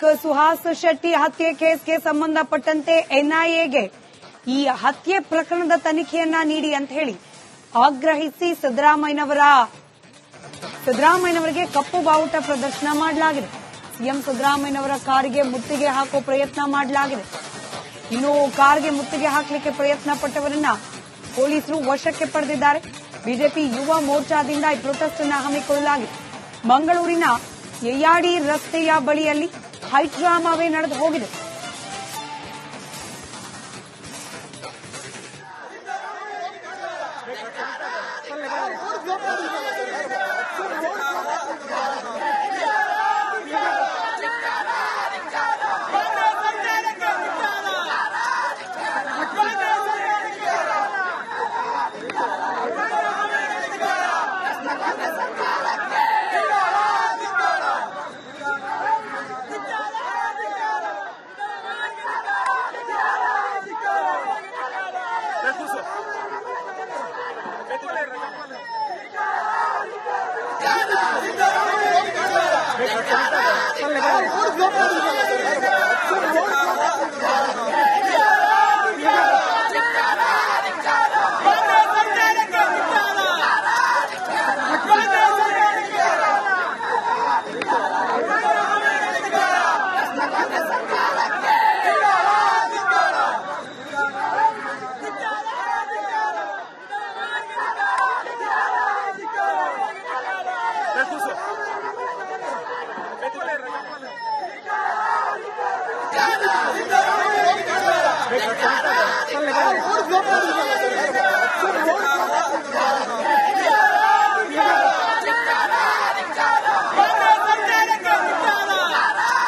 ಸುಹಾಸ್ ಶೆಟ್ಟಿ ಹತ್ಯೆ ಕೇಸ್ಗೆ ಸಂಬಂಧಪಟ್ಟಂತೆ ಎನ್ಐಎಗೆ ಈ ಹತ್ಯೆ ಪ್ರಕರಣದ ತನಿಖೆಯನ್ನ ನೀಡಿ ಅಂತ ಹೇಳಿ ಆಗ್ರಹಿಸಿ ಸಿದ್ದರಾಮಯ್ಯನವರ, ಸಿದ್ದರಾಮಯ್ಯನವರಿಗೆ ಕಪ್ಪು ಬಾವುಟ ಪ್ರದರ್ಶನ ಮಾಡಲಾಗಿದೆ. ಸಿಎಂ ಸಿದ್ದರಾಮಯ್ಯನವರ ಕಾರಿಗೆ ಮುತ್ತಿಗೆ ಹಾಕುವ ಪ್ರಯತ್ನ ಮಾಡಲಾಗಿದೆ. ಇನ್ನು ಕಾರ್ಗೆ ಮುತ್ತಿಗೆ ಹಾಕಲಿಕ್ಕೆ ಪ್ರಯತ್ನ ಪಟ್ಟವರನ್ನ ಪೊಲೀಸರು ವಶಕ್ಕೆ ಪಡೆದಿದ್ದಾರೆ. ಬಿಜೆಪಿ ಯುವ ಮೋರ್ಚಾದಿಂದ ಈ ಪ್ರೊಟೆಸ್ಟ್ ಅನ್ನು ಹಮ್ಮಿಕೊಳ್ಳಲಾಗಿದೆ. ಮಂಗಳೂರಿನ ಎಯಾಡಿ ರಸ್ತೆಯ ಬಳಿಯಲ್ಲಿ ಹೈಡ್ರಾಮಾವೇ ನಡೆದು ಹೋಗಿದೆ.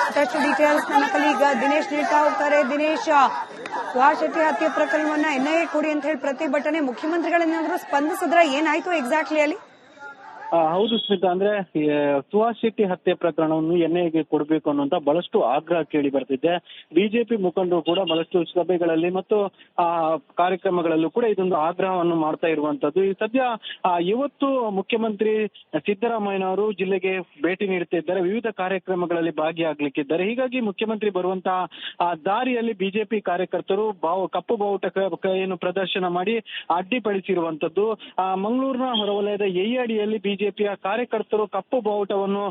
ಮತ್ತಷ್ಟು ಡೀಟೇಲ್ಸ್ ನನ್ನ ಕಲೀಗ ದಿನೇಶ್ ನೀಡ್ತಾ ಹೋಗ್ತಾರೆ. ದಿನೇಶ್ ಶೆಟ್ಟಿ ಹತ್ಯೆ ಪ್ರಕರಣವನ್ನ ಎನ್ಐಎ ಕೊಡಿ ಅಂತ ಹೇಳಿ ಪ್ರತಿಭಟನೆ ಮುಖ್ಯಮಂತ್ರಿಗಳನ್ನಾದ್ರೂ ಸ್ಪಂದಿಸಿದ್ರೆ ಏನಾಯ್ತು ಎಕ್ಸಾಕ್ಟ್ಲಿ ಅಲ್ಲಿ? ಹೌದು ಸ್ಮಿತಾ, ಅಂದ್ರೆ ಸುಹಾಸ್ ಶೆಟ್ಟಿ ಹತ್ಯೆ ಪ್ರಕರಣವನ್ನು ಎನ್ಐಎಗೆ ಕೊಡಬೇಕು ಅನ್ನುವಂತ ಬಹಳಷ್ಟು ಆಗ್ರಹ ಕೇಳಿ ಬರ್ತಿದೆ. ಬಿಜೆಪಿ ಮುಖಂಡರು ಕೂಡ ಬಹಳಷ್ಟು ಸಭೆಗಳಲ್ಲಿ ಮತ್ತು, ಆ, ಕಾರ್ಯಕ್ರಮಗಳಲ್ಲೂ ಕೂಡ ಇದೊಂದು ಆಗ್ರಹವನ್ನು ಮಾಡ್ತಾ ಇರುವಂತದ್ದು. ಈ ಸದ್ಯ ಇವತ್ತು ಮುಖ್ಯಮಂತ್ರಿ ಸಿದ್ದರಾಮಯ್ಯನವರು ಜಿಲ್ಲೆಗೆ ಭೇಟಿ ನೀಡುತ್ತಿದ್ದಾರೆ ವಿವಿಧ ಕಾರ್ಯಕ್ರಮಗಳಲ್ಲಿ ಭಾಗಿಯಾಗಲಿಕ್ಕಿದ್ದಾರೆ. ಹೀಗಾಗಿ ಮುಖ್ಯಮಂತ್ರಿ ಬರುವಂತಹ ದಾರಿಯಲ್ಲಿ ಬಿಜೆಪಿ ಕಾರ್ಯಕರ್ತರು ಬಾವು, ಕಪ್ಪು ಬಾವುಟ ಏನು ಪ್ರದರ್ಶನ ಮಾಡಿ ಅಡ್ಡಿಪಡಿಸಿರುವಂತದ್ದು. ಮಂಗಳೂರಿನ ಹೊರವಲಯದ ಎಯ್ಯಾಡಿಯಲ್ಲಿ ಬಿಜೆಪಿಯ ಕಾರ್ಯಕರ್ತರು ಕಪ್ಪು ಬಾವುಟವನ್ನು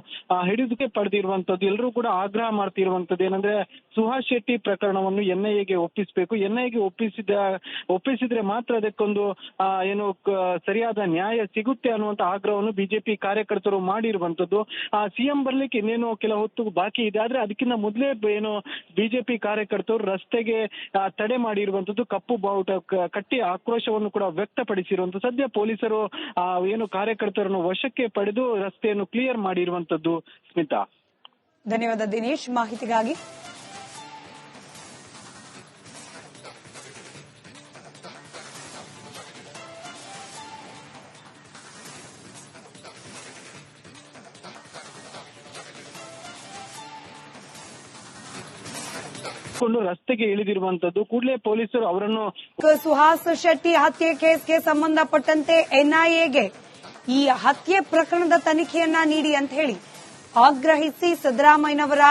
ಹಿಡಿದುಕೆ ಪಡೆದಿರುವಂತದ್ದು ಎಲ್ಲರೂ ಕೂಡ ಆಗ್ರಹ ಮಾಡ್ತಿರುವಂತದ್ದು ಏನಂದ್ರೆ ಸುಹಾಸ್ ಶೆಟ್ಟಿ ಪ್ರಕರಣವನ್ನು ಎನ್ಐಎಗೆ ಒಪ್ಪಿಸಬೇಕು. ಎನ್ಐಎಗೆ ಒಪ್ಪಿಸಿದ, ಒಪ್ಪಿಸಿದ್ರೆ ಮಾತ್ರ ಅದಕ್ಕೊಂದು ಏನು ಸರಿಯಾದ ನ್ಯಾಯ ಸಿಗುತ್ತೆ ಅನ್ನುವಂತ ಆಗ್ರಹವನ್ನು ಬಿಜೆಪಿ ಕಾರ್ಯಕರ್ತರು ಮಾಡಿರುವಂತದ್ದು. ಸಿಎಂ ಬರ್ಲಿಕ್ಕೆ ಇನ್ನೇನು ಕೆಲ ಹೊತ್ತು ಬಾಕಿ ಇದೆ. ಆದ್ರೆ ಅದಕ್ಕಿಂತ ಮೊದಲೇ ಏನು, ಬಿಜೆಪಿ ಕಾರ್ಯಕರ್ತರು ರಸ್ತೆಗೆ ತಡೆ ಮಾಡಿರುವಂತದ್ದು, ಕಪ್ಪು ಬಾವುಟ ಕಟ್ಟಿ ಆಕ್ರೋಶವನ್ನು ಕೂಡ ವ್ಯಕ್ತಪಡಿಸಿರುವಂತ ಸದ್ಯ ಪೊಲೀಸರು ಏನು ಕಾರ್ಯಕರ್ತರನ್ನು ವಶಕ್ಕೆ ಪಡೆದು ರಸ್ತೆಯನ್ನು ಕ್ಲಿಯರ್ ಮಾಡಿರುವಂತದ್ದು ಸ್ಮಿತಾ. ಧನ್ಯವಾದ ದಿನೇಶ್ ಮಾಹಿತಿಗಾಗಿ. ರಸ್ತೆಗೆ ಇಳಿದಿರುವಂತದ್ದು ಕೂಡಲೇ ಪೊಲೀಸರು ಅವರನ್ನು ಸುಹಾಸ್ ಶೆಟ್ಟಿ ಹತ್ಯೆ ಕೇಸ್ಗೆ ಸಂಬಂಧಪಟ್ಟಂತೆ ಎನ್ಐಎಗೆ ಈ ಹತ್ಯೆ ಪ್ರಕರಣದ ತನಿಖೆಯನ್ನ ನೀಡಿ ಅಂತ ಹೇಳಿ ಆಗ್ರಹಿಸಿ ಸಿದ್ದರಾಮಯ್ಯನವರ,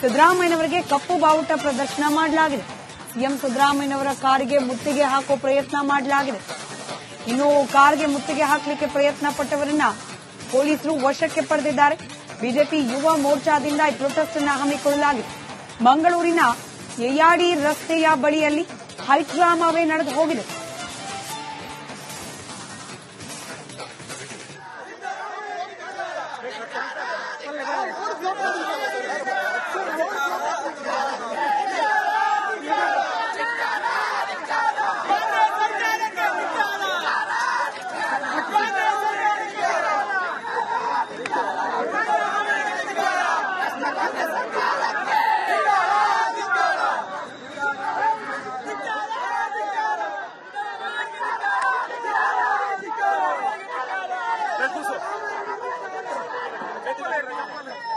ಸಿದ್ದರಾಮಯ್ಯನವರಿಗೆ ಕಪ್ಪು ಬಾವುಟ ಪ್ರದರ್ಶನ ಮಾಡಲಾಗಿದೆ. ಸಿಎಂ ಸಿದ್ದರಾಮಯ್ಯನವರ ಕಾರಿಗೆ ಮುತ್ತಿಗೆ ಹಾಕೋ ಪ್ರಯತ್ನ ಮಾಡಲಾಗಿದೆ. ಇನ್ನು ಕಾರ್ಗೆ ಮುತ್ತಿಗೆ ಹಾಕಲಿಕ್ಕೆ ಪ್ರಯತ್ನ ಪಟ್ಟವರನ್ನ ಪೊಲೀಸರು ವಶಕ್ಕೆ ಪಡೆದಿದ್ದಾರೆ. ಬಿಜೆಪಿ ಯುವ ಮೋರ್ಚಾದಿಂದ ಈ ಪ್ರೊಟೆಸ್ಟ್ ಅನ್ನು ಹಮ್ಮಿಕೊಳ್ಳಲಾಗಿದೆ. ಮಂಗಳೂರಿನ ಎಯಾಡಿ ರಸ್ತೆಯ ಬಳಿಯಲ್ಲಿ ಹೈಡ್ರಾಮಾವೇ ನಡೆದು ಹೋಗಿದೆ. Dale,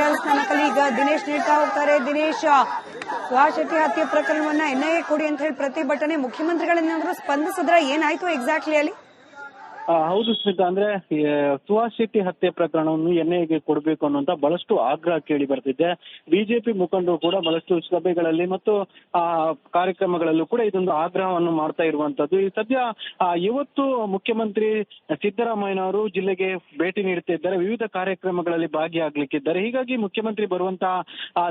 ಮತ್ತಷ್ಟು ಈಗ ದಿನೇಶ್ ನೀಡ್ತಾ ಹೋಗ್ತಾರೆ. ದಿನೇಶ್ ಸುಹಾಸ್ ಶೆಟ್ಟಿ ಹತ್ಯೆ ಪ್ರಕರಣವನ್ನ ಎನ್ಐಎ ಕೊಡಿ ಅಂತ ಹೇಳಿ ಪ್ರತಿಭಟನೆ ಮುಖ್ಯಮಂತ್ರಿಗಳನ್ನೇನಾದ್ರೂ ಸ್ಪಂದಿಸಿದ್ರ ಏನಾಯ್ತು ಎಕ್ಸಾಕ್ಟ್ಲಿ ಅಲ್ಲಿ? ಹೌದು ಸ್ಮಿತಾ ಅಂದ್ರೆ ಸುಹಾಸ್ ಶೆಟ್ಟಿ ಹತ್ಯೆ ಪ್ರಕರಣವನ್ನು ಎನ್ಐಎಗೆ ಕೊಡಬೇಕು ಅನ್ನುವಂತ ಬಹಳಷ್ಟು ಆಗ್ರಹ ಕೇಳಿ ಬರ್ತಿದೆ. ಬಿಜೆಪಿ ಮುಖಂಡರು ಕೂಡ ಬಹಳಷ್ಟು ಸಭೆಗಳಲ್ಲಿ ಮತ್ತು, ಆ, ಕಾರ್ಯಕ್ರಮಗಳಲ್ಲೂ ಕೂಡ ಇದೊಂದು ಆಗ್ರಹವನ್ನು ಮಾಡ್ತಾ ಇರುವಂತದ್ದು. ಈ ಸದ್ಯ ಇವತ್ತು ಮುಖ್ಯಮಂತ್ರಿ ಸಿದ್ದರಾಮಯ್ಯನವರು ಜಿಲ್ಲೆಗೆ ಭೇಟಿ ನೀಡುತ್ತಿದ್ದಾರೆ ವಿವಿಧ ಕಾರ್ಯಕ್ರಮಗಳಲ್ಲಿ ಭಾಗಿಯಾಗಲಿಕ್ಕಿದ್ದಾರೆ. ಹೀಗಾಗಿ ಮುಖ್ಯಮಂತ್ರಿ ಬರುವಂತಹ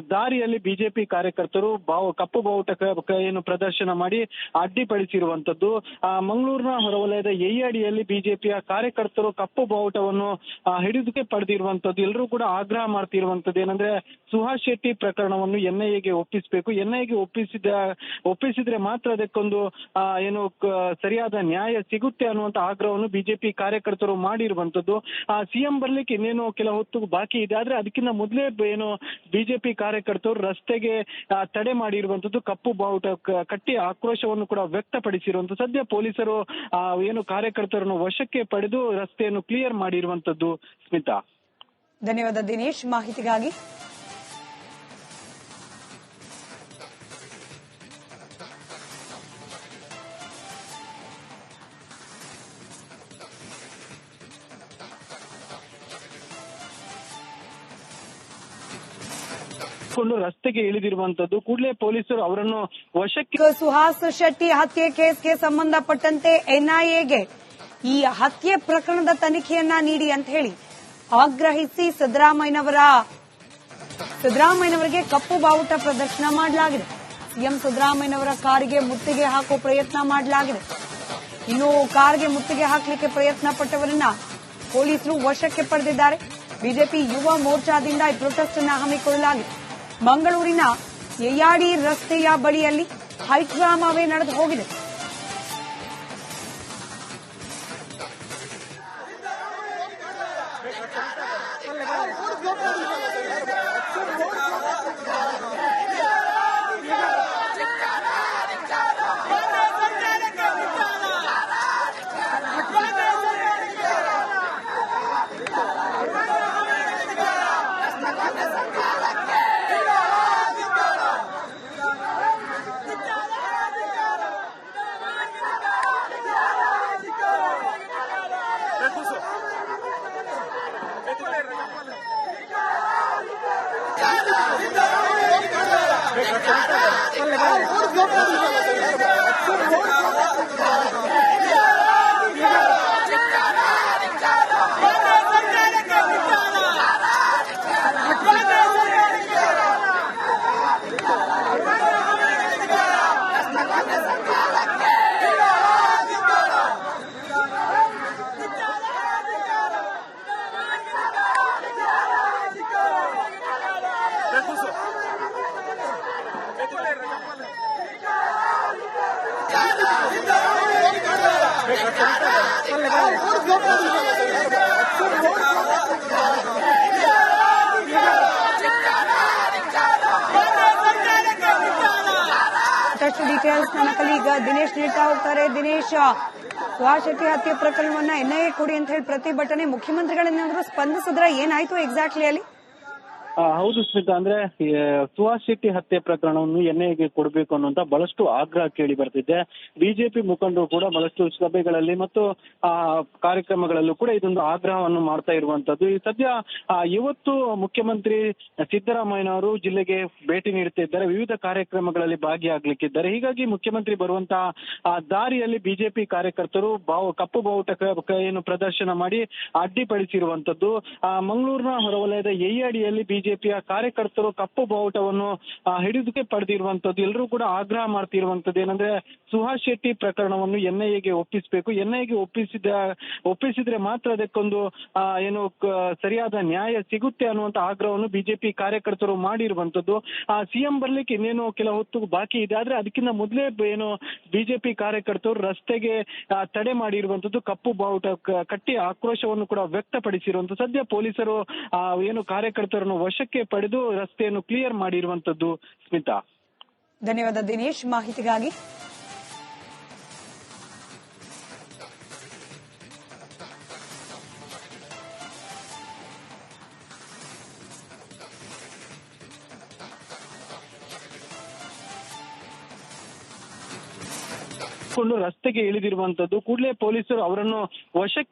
ದಾರಿಯಲ್ಲಿ ಬಿಜೆಪಿ ಕಾರ್ಯಕರ್ತರು ಬಾವು, ಕಪ್ಪು ಬಾವುಟ ಏನು ಪ್ರದರ್ಶನ ಮಾಡಿ ಅಡ್ಡಿಪಡಿಸಿರುವಂತದ್ದು. ಮಂಗಳೂರಿನ ಹೊರವಲಯದ ಎಯ್ಯಾಡಿಯಲ್ಲಿ ಬಿಜೆಪಿಯ ಕಾರ್ಯಕರ್ತರು ಕಪ್ಪು ಬಾವುಟವನ್ನು ಆ, ಹಿಡಿದುಕೆ ಪಡೆದಿರುವಂತದ್ದು ಎಲ್ಲರೂ ಕೂಡ ಆಗ್ರಹ ಮಾಡ್ತಿರುವಂತದ್ದು ಏನಂದ್ರೆ ಸುಹಾಸ್ ಶೆಟ್ಟಿ ಪ್ರಕರಣವನ್ನು ಎನ್ಐಎಗೆ ಒಪ್ಪಿಸಬೇಕು. ಎನ್ಐಎಗೆ ಒಪ್ಪಿಸಿದ ಒಪ್ಪಿಸಿದ್ರೆ ಮಾತ್ರ ಅದಕ್ಕೊಂದು ಆ, ಏನು ಸರಿಯಾದ ನ್ಯಾಯ ಸಿಗುತ್ತೆ ಅನ್ನುವಂತ ಆಗ್ರಹವನ್ನು ಬಿಜೆಪಿ ಕಾರ್ಯಕರ್ತರು ಮಾಡಿರುವಂತದ್ದು. ಸಿಎಂ ಬರ್ಲಿಕ್ಕೆ ಇನ್ನೇನು ಕೆಲ ಹೊತ್ತು ಬಾಕಿ ಇದೆ. ಆದ್ರೆ ಅದಕ್ಕಿಂತ ಮೊದಲೇ ಏನು ಬಿಜೆಪಿ ಕಾರ್ಯಕರ್ತರು ರಸ್ತೆಗೆ ತಡೆ ಮಾಡಿರುವಂತದ್ದು ಕಪ್ಪು ಬಾವುಟ ಕಟ್ಟಿ ಆಕ್ರೋಶವನ್ನು ಕೂಡ ವ್ಯಕ್ತಪಡಿಸಿರುವಂತ ಸದ್ಯ ಪೊಲೀಸರು ಆ, ಏನು ಕಾರ್ಯಕರ್ತರನ್ನು ವಶಕ್ಕೆ ಪಡೆದು ರಸ್ತೆಯನ್ನು ಕ್ಲಿಯರ್ ಮಾಡಿರುವಂತದ್ದು ಸ್ಮಿತಾ. ಧನ್ಯವಾದ ದಿನೇಶ್. ಮಾಹಿತಿಗಾಗಿ ರಸ್ತೆಗೆ ಇಳಿದಿರುವಂತದ್ದು ಕೂಡಲೇ ಪೊಲೀಸರು ಅವರನ್ನು ವಶಕ್ಕೆ ಸುಹಾಸ್ ಶೆಟ್ಟಿ ಹತ್ಯೆ ಕೇಸ್ಗೆ ಸಂಬಂಧಪಟ್ಟಂತೆ ಎನ್ಐಎಗೆ ಈ ಹತ್ಯೆ ಪ್ರಕರಣದ ತನಿಖೆಯನ್ನ ನೀಡಿ ಅಂತ ಹೇಳಿ ಆಗ್ರಹಿಸಿ ಸಿದ್ದರಾಮಯ್ಯನವರ ಸಿದ್ದರಾಮಯ್ಯನವರಿಗೆ ಕಪ್ಪು ಬಾವುಟ ಪ್ರದರ್ಶನ ಮಾಡಲಾಗಿದೆ. ಸಿಎಂ ಸಿದ್ದರಾಮಯ್ಯನವರ ಕಾರಿಗೆ ಮುತ್ತಿಗೆ ಹಾಕುವ ಪ್ರಯತ್ನ ಮಾಡಲಾಗಿದೆ. ಇನ್ನು ಕಾರ್ಗೆ ಮುತ್ತಿಗೆ ಹಾಕಲಿಕ್ಕೆ ಪ್ರಯತ್ನ ಪಟ್ಟವರನ್ನ ಪೊಲೀಸರು ವಶಕ್ಕೆ ಪಡೆದಿದ್ದಾರೆ. ಬಿಜೆಪಿ ಯುವ ಮೋರ್ಚಾದಿಂದ ಈ ಪ್ರೊಟೆಸ್ಟ್ ಅನ್ನು ಹಮ್ಮಿಕೊಳ್ಳಲಾಗಿದೆ. ಮಂಗಳೂರಿನ ಎಯಾಡಿ ರಸ್ತೆಯ ಬಳಿಯಲ್ಲಿ ಹೈಡ್ರಾಮಾವೇ ನಡೆದು ಹೋಗಿದೆ. ಮತ್ತಷ್ಟು ಡೀಟೇಲ್ಸ್ ಕಲೀಗ ದಿನೇಶ್ ನೀಡ್ತಾ ಹೋಗ್ತಾರೆ. ದಿನೇಶ್, ಸುಹಾಸ್ ಶೆಟ್ಟಿ ಹತ್ಯೆ ಪ್ರಕರಣವನ್ನ ಎನ್ಐಎ ಕೊಡಿ ಅಂತ ಹೇಳಿ ಪ್ರತಿಭಟನೆ ಮುಖ್ಯಮಂತ್ರಿಗಳನ್ನೇನಾದ್ರೂ ಸ್ಪಂದಿಸಿದ್ರೆ ಏನಾಯ್ತು ಎಕ್ಸಾಕ್ಟ್ಲಿ ಅಲ್ಲಿ? ಹೌದು ಸ್ಮಿತಾ ಅಂದ್ರೆ ಸುಹಾಸ್ ಶೆಟ್ಟಿ ಹತ್ಯೆ ಪ್ರಕರಣವನ್ನು ಎನ್ಐಎಗೆ ಕೊಡಬೇಕು ಅನ್ನುವಂತ ಬಹಳಷ್ಟು ಆಗ್ರಹ ಕೇಳಿ ಬರ್ತಿದೆ. ಬಿಜೆಪಿ ಮುಖಂಡರು ಕೂಡ ಬಹಳಷ್ಟು ಸಭೆಗಳಲ್ಲಿ ಮತ್ತು, ಆ, ಕಾರ್ಯಕ್ರಮಗಳಲ್ಲೂ ಕೂಡ ಇದೊಂದು ಆಗ್ರಹವನ್ನು ಮಾಡ್ತಾ ಇರುವಂತದ್ದು. ಈ ಸದ್ಯ ಇವತ್ತು ಮುಖ್ಯಮಂತ್ರಿ ಸಿದ್ದರಾಮಯ್ಯನವರು ಜಿಲ್ಲೆಗೆ ಭೇಟಿ ನೀಡುತ್ತಿದ್ದಾರೆ ವಿವಿಧ ಕಾರ್ಯಕ್ರಮಗಳಲ್ಲಿ ಭಾಗಿಯಾಗಲಿಕ್ಕಿದ್ದಾರೆ. ಹೀಗಾಗಿ ಮುಖ್ಯಮಂತ್ರಿ ಬರುವಂತಹ ದಾರಿಯಲ್ಲಿ ಬಿಜೆಪಿ ಕಾರ್ಯಕರ್ತರು ಬಾವು, ಕಪ್ಪು ಬಾವುಟ ಏನು ಪ್ರದರ್ಶನ ಮಾಡಿ ಅಡ್ಡಿಪಡಿಸಿರುವಂತದ್ದು. ಮಂಗಳೂರಿನ ಹೊರವಲಯದ ಎಯ್ಯಾಡಿಯಲ್ಲಿ ಬಿಜೆಪಿಯ ಕಾರ್ಯಕರ್ತರು ಕಪ್ಪು ಬಾವುಟವನ್ನು ಹಿಡಿದುಕೆ ಪಡೆದಿರುವಂತದ್ದು ಎಲ್ಲರೂ ಕೂಡ ಆಗ್ರಹ ಮಾಡ್ತಿರುವಂತದ್ದು ಏನಂದ್ರೆ ಸುಹಾಸ್ ಶೆಟ್ಟಿ ಪ್ರಕರಣವನ್ನು ಎನ್ಐಎಗೆ ಒಪ್ಪಿಸಬೇಕು. ಎನ್ಐಎಗೆ ಒಪ್ಪಿಸಿದ, ಒಪ್ಪಿಸಿದ್ರೆ ಮಾತ್ರ ಅದಕ್ಕೊಂದು ಏನು ಸರಿಯಾದ ನ್ಯಾಯ ಸಿಗುತ್ತೆ ಅನ್ನುವಂತ ಆಗ್ರಹವನ್ನು ಬಿಜೆಪಿ ಕಾರ್ಯಕರ್ತರು ಮಾಡಿರುವಂತದ್ದು. ಸಿಎಂ ಬರ್ಲಿಕ್ಕೆ ಇನ್ನೇನು ಕೆಲ ಹೊತ್ತು ಬಾಕಿ ಇದೆ. ಆದ್ರೆ ಅದಕ್ಕಿಂತ ಮೊದಲೇ ಏನು, ಬಿಜೆಪಿ ಕಾರ್ಯಕರ್ತರು ರಸ್ತೆಗೆ ತಡೆ ಮಾಡಿರುವಂತದ್ದು, ಕಪ್ಪು ಬಾವುಟ ಕಟ್ಟಿ ಆಕ್ರೋಶವನ್ನು ಕೂಡ ವ್ಯಕ್ತಪಡಿಸಿರುವಂತ ಸದ್ಯ ಪೊಲೀಸರು ಏನು ಕಾರ್ಯಕರ್ತರನ್ನು ವಶಕ್ಕೆ ಪಡೆದು ರಸ್ತೆಯನ್ನು ಕ್ಲಿಯರ್ ಮಾಡಿರುವಂತದ್ದು ಸ್ಮಿತಾ. ಧನ್ಯವಾದ ದಿನೇಶ್ ಮಾಹಿತಿಗಾಗಿ. ರಸ್ತೆಗೆ ಇಳಿದಿರುವಂತದ್ದು ಕೂಡಲೇ ಪೊಲೀಸರು ಅವರನ್ನು ವಶಕ್ಕೆ